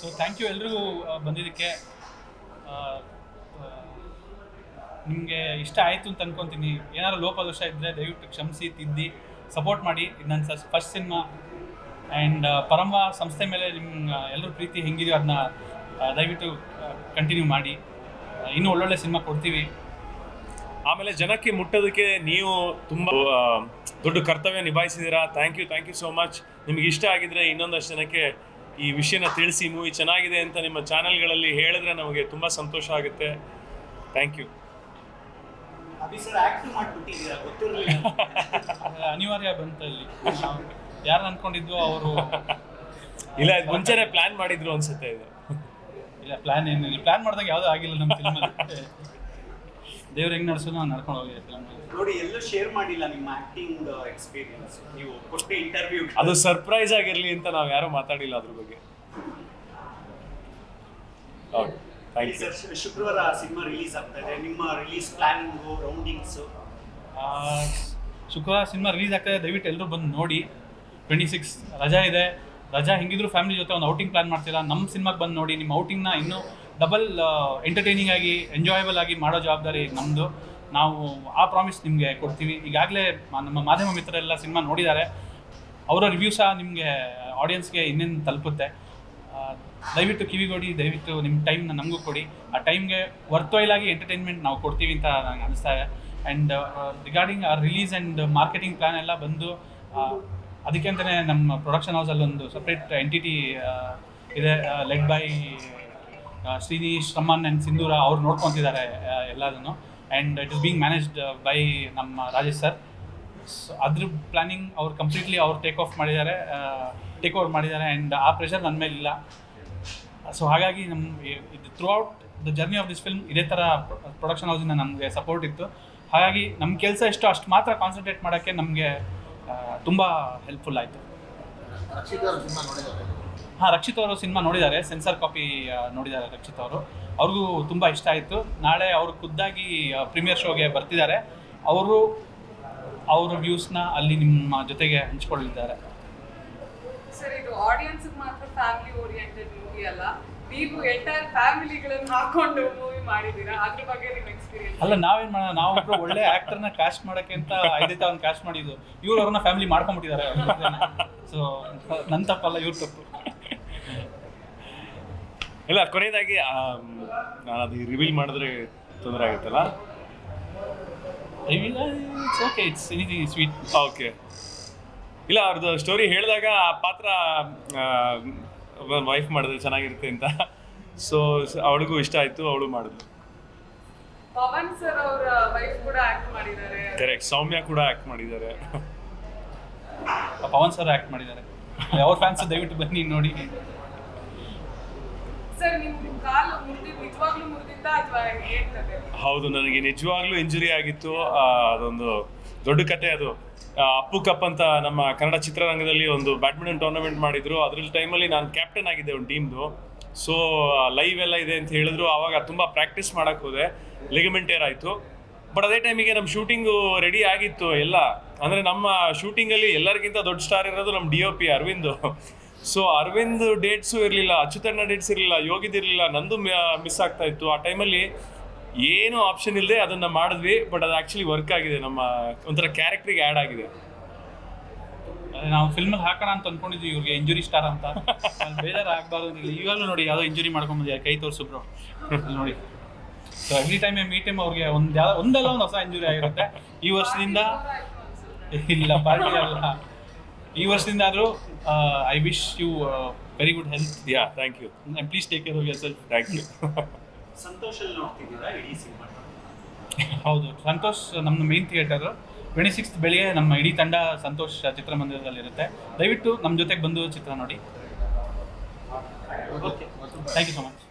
So thank you ಎಲ್ರಿಗೂ ಬಂದಿದ್ದಕ್ಕೆ. ನಿಮಗೆ ಇಷ್ಟ ಆಯಿತು ಅಂತ ಅನ್ಕೊತೀನಿ. ಏನಾದ್ರು ಲೋಪದೋಷ ಇದ್ದರೆ ದಯವಿಟ್ಟು ಕ್ಷಮಿಸಿ, ತಿದ್ದಿ ಸಪೋರ್ಟ್ ಮಾಡಿ. ಇದು ನನ್ನ ಫಸ್ಟ್ ಸಿನಿಮಾ ಆ್ಯಂಡ್ ಪರಂಬ ಸಂಸ್ಥೆ ಮೇಲೆ ನಿಮ್ಮ ಎಲ್ಲರೂ ಪ್ರೀತಿ ಹೆಂಗಿದೆಯೋ ಅದನ್ನ ದಯವಿಟ್ಟು ಕಂಟಿನ್ಯೂ ಮಾಡಿ. ಇನ್ನೂ ಒಳ್ಳೊಳ್ಳೆ ಸಿನಿಮಾ ಕೊಡ್ತೀವಿ. ಆಮೇಲೆ ಜನಕ್ಕೆ ಮುಟ್ಟೋದಕ್ಕೆ ನೀವು ತುಂಬ ದೊಡ್ಡ ಕರ್ತವ್ಯ ನಿಭಾಯಿಸಿದ್ದೀರಾ. Thank you thank you so much ನಿಮಗೆ ಇಷ್ಟ ಆಗಿದ್ರೆ ಇನ್ನೊಂದಷ್ಟು ಜನಕ್ಕೆ ಈ ವಿಷಯನ ತಿಳಿಸಿ ಮೂವಿ ಚೆನ್ನಾಗಿದೆ ಅಂತ ನಿಮ್ಮ ಚಾನೆಲ್ಗಳಲ್ಲಿ ಹೇಳಿದ್ರೆ ನಮಗೆ ತುಂಬ ಸಂತೋಷ ಆಗುತ್ತೆ. Thank you Abhi sir act ಮಾಡ್ಬಿಟ್ಟಿದ್ದೀರಾ? ಗೊತ್ತಿರಲಿಲ್ಲ. ಆ, ಅನಿವಾರ್ಯ ಬಂತು ಇಲ್ಲಿ. ಯಾರು ಅನ್ಕೊಂಡಿದ್ವು ಅವರು. ಇಲ್ಲ ಇದು ಮುಂಚೆನೆ ಪ್ಲಾನ್ ಮಾಡಿದ್ರು ಅನ್ಸುತ್ತೆ ಇದು. ಇಲ್ಲ ಪ್ಲಾನ್ ಏನಿಲ್ಲ. ಪ್ಲಾನ್ ಮಾಡಿದಾಗ ಯಾವುದೂ ಆಗಿಲ್ಲ ನಮ್ಮ ಫಿಲ್ಮಲ್ಲಿ ದೇವ್ರು ಹೆಂಗ್ ನಡೆಸೋದು ನಾನು ನಡ್ಕೊಂಡು ಹೋಗಿ ಫಿಲಮ್ ನೋಡಿ ಎಲ್ಲೂ ಶೇರ್ ಮಾಡಿಲ್ಲ ನಿಮ್ಮ ಆಕ್ಟಿಂಗ್ ಎಕ್ಸ್ಪೀರಿಯನ್ಸ್ ನೀವು ಕೊಟ್ಟ ಇಂಟರ್ವ್ಯೂ ಅದು ಸರ್ಪ್ರೈಸ್ ಆಗಿರಲಿ ಅಂತ ನಾವು ಯಾರು ಮಾತಾಡಿಲ್ಲ ಅದ್ರ ಬಗ್ಗೆ. ಓಕೆ ಥ್ಯಾಂಕ್ ಯು ಸರ್ ಶುಕ್ರವಾರ ಸಿನಿಮಾ ರಿಲೀಸ್ ಆಗ್ತಾ ಇದೆ ನಿಮ್ಮ ರಿಲೀಸ್ ಪ್ಲಾನಿಂಗು ರೌಂಡಿಂಗ್ಸು ಆ, ಶುಕ್ರವಾರ ಸಿನಿಮಾ ರಿಲೀಸ್ ಆಗ್ತದೆ. ದಯವಿಟ್ಟು ಎಲ್ಲರೂ ಬಂದು ನೋಡಿ. ಟ್ವೆಂಟಿ ಸಿಕ್ಸ್ ರಜಾ ಇದೆ. ರಜಾ ಹೆಂಗಿದ್ರು ಫ್ಯಾಮಿಲಿ ಜೊತೆ ಒಂದು ಔಟಿಂಗ್ ಪ್ಲಾನ್ ಮಾಡ್ತೀರಾ? ನಮ್ಮ ಸಿನಿಮಾಗೆ ಬಂದು ನೋಡಿ. ನಿಮ್ಮ ಔಟಿಂಗ್ನ ಇನ್ನೂ ಡಬಲ್ ಎಂಟರ್ಟೈನಿಂಗ್ ಆಗಿ ಎಂಜಾಯಬಲ್ ಆಗಿ ಮಾಡೋ ಜವಾಬ್ದಾರಿ ನಮ್ಮದು ನಾವು ಆ ಪ್ರಾಮಿಸ್ ನಿಮಗೆ ಕೊಡ್ತೀವಿ. ಈಗಾಗಲೇ ನಮ್ಮ ಮಾಧ್ಯಮ ಮಿತ್ರರೆಲ್ಲ ಸಿನಿಮಾ ನೋಡಿದ್ದಾರೆ. ಅವರ ರಿವ್ಯೂ ಸಹ ನಿಮಗೆ ಆಡಿಯನ್ಸ್ಗೆ ಇನ್ನೇನು ತಲುಪುತ್ತೆ. ದಯವಿಟ್ಟು ಕಿವಿಗೊಡಿ ದಯವಿಟ್ಟು ನಿಮ್ಮ ಟೈಮ್ನ ನಮಗೂ ಕೊಡಿ. ಆ ಟೈಮ್ಗೆ ಆಗಿ ಎಂಟರ್ಟೈನ್ಮೆಂಟ್ ನಾವು ಕೊಡ್ತೀವಿ ಅಂತ ನನಗೆ ಅನಿಸ್ತಾ ಇದೆ. ಆ್ಯಂಡ್ ರಿಗಾರ್ಡಿಂಗ್ ಆ ರಿಲೀಸ್ ಆ್ಯಂಡ್ ಮಾರ್ಕೆಟಿಂಗ್ ಪ್ಲ್ಯಾನ್ ಎಲ್ಲ ಬಂದು ಅದಕ್ಕೆ ಅಂತಲೇ ನಮ್ಮ ಪ್ರೊಡಕ್ಷನ್ ಹೌಸಲ್ಲಿ ಒಂದು ಸಪ್ರೇಟ್ ಎಂಟಿಟಿ ಇದೆ led by Shrinish Shraman and Sindhura ಅವ್ರು ನೋಡ್ಕೊತಿದ್ದಾರೆ ಎಲ್ಲದನ್ನು. And it is being managed by ನಮ್ಮ ರಾಜೇಶ್ ಸರ್ ಸೊ ಅದ್ರ ಪ್ಲಾನಿಂಗ್ ಅವ್ರು ಕಂಪ್ಲೀಟ್ಲಿ ಅವ್ರು ಟೇಕ್ ಆಫ್ ಮಾಡಿದ್ದಾರೆ ಟೇಕ್ ಓವರ್ ಮಾಡಿದ್ದಾರೆ ಆ್ಯಂಡ್ ಆ ಪ್ರೆಷರ್ ನನ್ನ ಮೇಲಿಲ್ಲ. ಸೊ ಹಾಗಾಗಿ ನಮ್ಮ ಇದು throughout the journey of this film ಇದೇ ಥರ ಪ್ರೊಡಕ್ಷನ್ ಹೌಸಿಂದ ನಮಗೆ ಸಪೋರ್ಟ್ ಇತ್ತು. ಹಾಗಾಗಿ ನಮ್ಮ ಕೆಲಸ ಎಷ್ಟು ಅಷ್ಟು ಮಾತ್ರ ಕಾನ್ಸಂಟ್ರೇಟ್ ಮಾಡೋಕ್ಕೆ ನಮಗೆ ತುಂಬ ಹೆಲ್ಪ್ಫುಲ್ ಆಯಿತು. ಹಾಂ ರಕ್ಷಿತ್ ಅವರು ಸಿನಿಮಾ ನೋಡಿದ್ದಾರೆ ಸೆನ್ಸರ್ ಕಾಪಿ ನೋಡಿದ್ದಾರೆ ರಕ್ಷಿತ್ ಅವರು. ಅವ್ರಿಗೂ ತುಂಬ ಇಷ್ಟ ಆಯಿತು. ನಾಳೆ ಅವರು ಖುದ್ದಾಗಿ ಪ್ರೀಮಿಯರ್ ಶೋಗೆ ಬರ್ತಿದ್ದಾರೆ. ಅವರು ಅವ್ರ ವ್ಯೂಸ್ನ ಅಲ್ಲಿ ನಿಮ್ಮ ಜೊತೆಗೆ ಹಂಚ್ಕೊಳ್ಳಿದ್ದಾರೆ. ಸರ್ ಇದು ಆಡಿಯನ್ಸ್ ಮಾತ್ರ ಫ್ಯಾಮಿಲಿ ಓರಿಯೆಂಟೆಡ್ ಮೂವಿ ಅಲ್ಲ. ನೀವು ಎಂಟೈರ್ ಫ್ಯಾಮಿಲಿಗಳನ್ನು ಹಾಕೊಂಡು ಮೂವಿ ಮಾಡಿದ್ದೀರಾ? ಅದ್ರ ಬಗ್ಗೆ ನಿಮ್ಮ ಎಕ್ಸ್ಪೀರಿಯನ್ಸ್ ಅಲ್ಲ ನಾವೇನ್ ಮಾಡೋಣ ನಾವು ಒಬ್ರು ಒಳ್ಳೆ ಆಕ್ಟರ್ನ ಕ್ಯಾಸ್ಟ್ ಮಾಡಕ್ಕೆ ಅಂತ ಐದೇ ಅವ್ನ ಕಾಸ್ಟ್ ಮಾಡಿದ್ದು. ಇವ್ರು ಅವ್ರನ್ನ ಫ್ಯಾಮಿಲಿ ಮಾಡ್ಕೊಂಡ್ಬಿಟ್ಟಿದ್ದಾರೆ ಸೊ ನನ್ನ ತಪ್ಪಲ್ಲ ಇವ್ರ ತಪ್ಪು. ಇಲ್ಲ ಕೊನೆಯದಾಗಿ ನಾನು ಅದು ರಿವೀಲ್ ಮಾಡಿದ್ರೆ ತೊಂದರೆ ಆಗುತ್ತಲ್ಲ? It's okay it's anything sweet okay ಇಲ್ಲ ಅವ್ರದ್ದು ಸ್ಟೋರಿ ಹೇಳಿದಾಗ ಆ ಪಾತ್ರ ವೈಫ್ ಮಾಡಿದ್ರೆ ಚೆನ್ನಾಗಿರುತ್ತೆ ಅಂತ. ಸೊ ಅವಳಿಗೂ ಇಷ್ಟ ಆಯಿತು ಅವಳು ಮಾಡಿದ್ಲು. ಪವನ್ ಸರ್ ಅವರ ವೈಫ್ ಕೂಡ ಆಕ್ಟ್ ಮಾಡಿದ್ದಾರೆ. ಕರೆಕ್ಟ್ ಸೌಮ್ಯ ಕೂಡ ಆಕ್ಟ್ ಮಾಡಿದ್ದಾರೆ. ಪವನ್ ಸರ್ ಆಕ್ಟ್ ಮಾಡಿದ್ದಾರೆ. ಅವ್ರ ಫ್ಯಾನ್ಸ್ ದಯವಿಟ್ಟು ಬನ್ನಿ ನೋಡಿ ಸರ್ ನಿಮ್ ಕಾಲು ಮುರಿದಿದ್ದು ನಿಜವಾಗ್ಲೂ ಮುರಿದಿದ್ದ ಅಥವಾ ಏನ್ ಕತೆ ಹೌದು, ನನಗೆ ನಿಜವಾಗ್ಲೂ ಇಂಜುರಿ ಆಗಿತ್ತು. ಅದೊಂದು ದೊಡ್ಡ ಕತೆ ಅದು. ಅಪ್ಪು ಕಪ್ ಅಂತ ನಮ್ಮ ಕನ್ನಡ ಚಿತ್ರರಂಗದಲ್ಲಿ ಒಂದು ಬ್ಯಾಡ್ಮಿಂಟನ್ ಟೂರ್ನಮೆಂಟ್ ಮಾಡಿದ್ರು. ಅದ್ರಲ್ಲಿ ಟೈಮಲ್ಲಿ ನಾನು ಕ್ಯಾಪ್ಟನ್ ಆಗಿದ್ದೆ ಒಂದು ಟೀಮ್ದು ಸೊ ಲೈವ್ ಎಲ್ಲ ಇದೆ ಅಂತ ಹೇಳಿದ್ರು. ಆವಾಗ ತುಂಬ ಪ್ರಾಕ್ಟೀಸ್ ಮಾಡಕ್ಕೆ ಹೋದೆ. ಲಿಗಮೆಂಟೇರ್ ಆಯಿತು ಬಟ್ ಅದೇ ಟೈಮಿಗೆ ನಮ್ಮ ಶೂಟಿಂಗು ರೆಡಿ ಆಗಿತ್ತು ಎಲ್ಲ. ಅಂದರೆ ನಮ್ಮ ಶೂಟಿಂಗಲ್ಲಿ ಎಲ್ಲರಿಗಿಂತ ದೊಡ್ಡ ಸ್ಟಾರ್ ಇರೋದು ನಮ್ಮ D O P Aravind so Aravind dates ಇರಲಿಲ್ಲ, ಅಚ್ಯುತಣ್ಣ ಡೇಟ್ಸ್ ಇರಲಿಲ್ಲ ಯೋಗಿದಿರಲಿಲ್ಲ ನಂದು ಮಿಸ್ ಆಗ್ತಾ ಇತ್ತು. ಆ ಟೈಮಲ್ಲಿ ಏನು ಆಪ್ಷನ್ ಇಲ್ಲದೆ ಅದನ್ನ ಮಾಡಿದ್ವಿ ಬಟ್ ಅದು ಆ್ಯಕ್ಚುಲಿ ವರ್ಕ್ ಆಗಿದೆ. ನಮ್ಮ ಒಂಥರ ಕ್ಯಾರೆಕ್ಟ್ರಿಗೆ ಆ್ಯಡ್ ಆಗಿದೆ. ನಾವು ಫಿಲ್ಮಲ್ಲಿ ಹಾಕೋಣ ಅಂತ ಅಂದ್ಕೊಂಡಿದ್ವಿ ಇವ್ರಿಗೆ ಇಂಜುರಿ ಸ್ಟಾರ್ ಅಂತ. ಬೇಜಾರು ಆಗಬಾರ್ದು ಈಗಲೂ ನೋಡಿ ಯಾವುದೋ ಇಂಜುರಿ ಮಾಡ್ಕೊಂಬಂದಿದ್ದಾರೆ ಕೈ ತೋರಿಸಿಬ್ರು ಅಲ್ಲಿ ನೋಡಿ. So every time meet time ಅವ್ರಿಗೆ ಒಂದು ಯಾವ ಒಂದಲ್ಲ ಒಂದು ಹೊಸ ಇಂಜುರಿ ಆಗಿರುತ್ತೆ. ಈ ವರ್ಷದಿಂದ ಇಲ್ಲ ಪಾರ್ಟಿ ಅಲ್ಲ ಈ ವರ್ಷದಿಂದ ಆದರೂ I wish you very good health yeah thank you please take care of yourself thank you ಸಂತೋಷಲ್ಲಿ ನೋಡ್ತಿದ್ದೀರಾ ಇಡೀ ಸಿನಿಮಾ ಹೌದು. ಸಂತೋಷ್ ನಮ್ಮ ಮೇನ್ ಥಿಯೇಟರ್ ಟ್ವೆಂಟಿ ಸಿಕ್ಸ್ತ್ ಬೆಳಿಗ್ಗೆ ನಮ್ಮ ಇಡೀ ತಂಡ ಸಂತೋಷ್ ಚಿತ್ರಮಂದಿರದಲ್ಲಿರುತ್ತೆ. ದಯವಿಟ್ಟು ನಮ್ಮ ಜೊತೆಗೆ ಬಂದು ಚಿತ್ರ ನೋಡಿ. Okay thank you so much